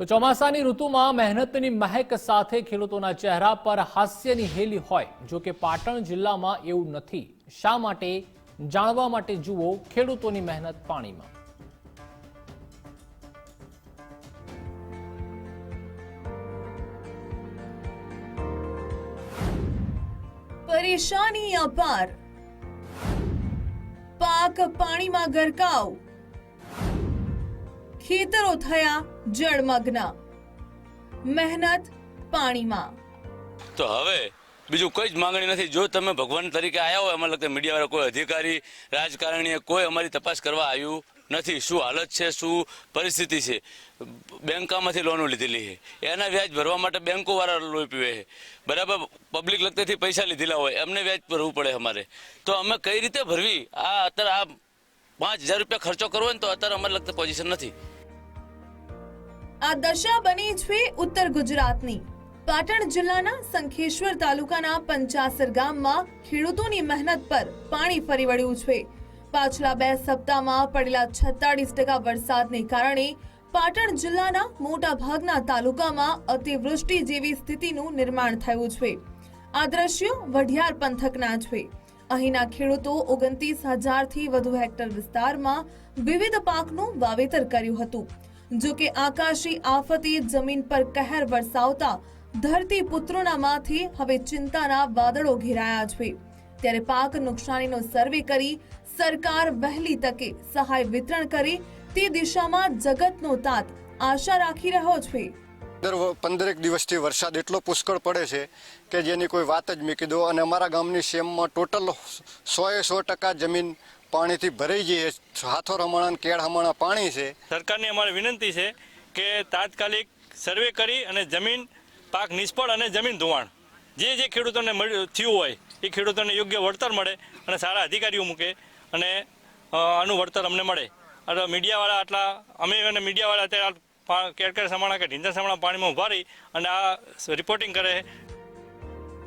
તો ચોમાસાની ઋતુમાં મહેનતની મહેક સાથે ખેડૂતોના ચહેરા પર હાસ્યની હેલી હોય, જો કે પાટણ જિલ્લામાં એવું નથી. શા માટે? જાણવા માટે જુઓ ખેડૂતોની મહેનત પાણીમાં. પરેશાની અપાર. પાક પાણીમાં ગરકાવ. ખેતરો થયા જળમગ્ન. મહેનત પાણીમાં. તો હવે બીજું કોઈ જ માંગણી નથી. જો તમે ભગવાન તરીકે આવ્યા હોય, અમારે લગતા મીડિયાવાળા કોઈ અધિકારી, રાજકારણીએ કોઈ અમારી તપાસ કરવા આવ્યું નથી. શું હાલત છે? શું પરિસ્થિતિ છે? બેંકામાંથી લોનો લીધેલી છે. એના વ્યાજ ભરવા માટે બેંકો વાળા લોહી પીવે છે. બરાબર? પબ્લિક લગતેથી પૈસા લીધેલા હોય, એમને વ્યાજ ભરવું પડે અમારે. તો અમે કઈ રીતે ભરવી? આ અત્યારે આ પાંચ હજાર રૂપિયા ખર્ચો કરવો ને તો અત્યારે અમારે લગતા પોઝિશન નથી. આ દશા બની છે ઉત્તર ગુજરાતની. પાટણ જિલ્લાના સંખેશ્વર તાલુકાના પંચાસર ગામમાં ખેડૂતોની મહેનત પર પાણી ફરી વળ્યું છે. પાછલા બે સપ્તાહમાં પડેલા છત્તાળીસ ટકા વરસાદને કારણે પાટણ જિલ્લાના મોટા ભાગના તાલુકામાં અતિવૃષ્ટિ જેવી સ્થિતિનું નિર્માણ થયું છે. આ દ્રશ્યો વઢિયાર પંથકના છે. અહીંના ખેડૂતો ઓગણત્રીસ હજારથી વધુ હેક્ટર વિસ્તારમાં વિવિધ પાકનું વાવેતર કર્યું હતું. જો કે આકાશી આફતે જમીન પર કહેર વરસાવતા ધરતી પુત્રોના માથે હવે ચિંતાના વાદળો ઘેરાયા છે. ત્યારે પાક નુકસાનીનો સર્વે કરી સરકાર વહેલી તકે સહાય વિતરણ કરે તે દિશામાં જગતનો તાત આશા રાખી રહ્યો છે. દર પંદરેક દિવસથી વરસાદ એટલો પુષ્કળ પડે છે કે જેની કોઈ વાત જ મૂકી દો. અને અમારા ગામની સેમમાં ટોટલ સોએ સો ટકા જમીન પાણીથી ભરાઈ જઈએ. હાથો રમણા અને કેળ હમણાં પાણી છે. સરકારની અમારી વિનંતી છે કે તાત્કાલિક સર્વે કરી અને જમીન પાક નિષ્ફળ અને જમીન ધોવાણ. જે જે ખેડૂતોને થયું હોય એ ખેડૂતોને યોગ્ય વળતર મળે અને સારા અધિકારીઓ મૂકે અને આનું વળતર અમને મળે. અને મીડિયાવાળા આટલા અમે અને મીડિયાવાળા અત્યારે આ કેરકેર સમાણા કે ઢીંચા સમાણા પાણીમાં ઊભા રહી અને આ રિપોર્ટિંગ કરે.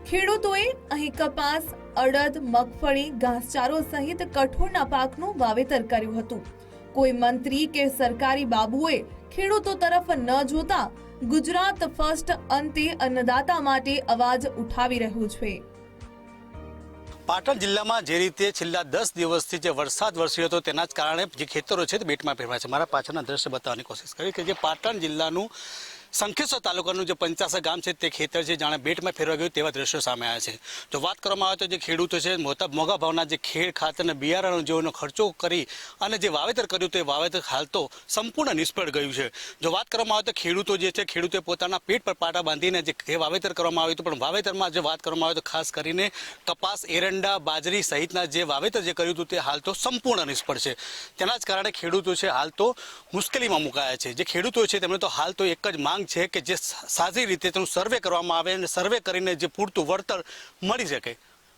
ખેડૂતોએ અહીં કપાસ અડદ, મગફળી, ઘાસચારો સહિત કઠોળના પાકનું વાવેતર કર્યું હતું. કોઈ મંત્રી કે સરકારી બાબુએ ખેડૂતો તરફ ન જોતા ગુજરાત ફર્સ્ટ અંતે અન્નદાતા માટે અવાજ ઉઠાવી રહ્યું છે. પાટણ જિલ્લામાં જે રીતે છેલ્લા દસ દિવસથી જે વરસાદ વરસ્યો હતો તેના જ કારણે જે ખેતરો છે તે બેટમાં ફેરવાય છે. મારા પાછળના દ્રશ્ય બતાવવાની કોશિશ કરી કે જે પાટણ જિલ્લાનું સંખેશ્વર તાલુકાનું જે પંચાસર ગામ છે તે ખેતર છે, જાણે બેટમાં ફેરવા ગયું તેવા દ્રશ્યો સામે આવ્યા છે. જો વાત કરવામાં આવે તો જે ખેડૂતો છે, મોટા મોંઘા ભાવના જે ખેડ ખાતર અને બિયારણ જેઓનો ખર્ચો કરી અને જે વાવેતર કર્યું તે વાવેતર હાલ તો સંપૂર્ણ નિષ્ફળ ગયું છે. જો વાત કરવામાં આવે તો ખેડૂતો જે છે ખેડૂતે પોતાના પેટ પર પાટા બાંધીને જે વાવેતર કરવામાં આવ્યું હતું, પણ વાવેતરમાં જે વાત કરવામાં આવે તો ખાસ કરીને કપાસ, એરંડા, બાજરી સહિતના જે વાવેતર જે કર્યું હતું તે હાલ તો સંપૂર્ણ નિષ્ફળ છે. તેના જ કારણે ખેડૂતો છે, હાલ તો મુશ્કેલીમાં મુકાયા છે. જે ખેડૂતો છે, તેમણે તો હાલ તો એક જ માંગ છે કે જે સારી રીતે તેનું સર્વે કરવામાં આવે અને સર્વે કરીને જે પૂરતું વળતર મળી શકે.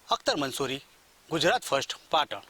અખ્તર મંસૂરી, ગુજરાત ફર્સ્ટ પાટણ.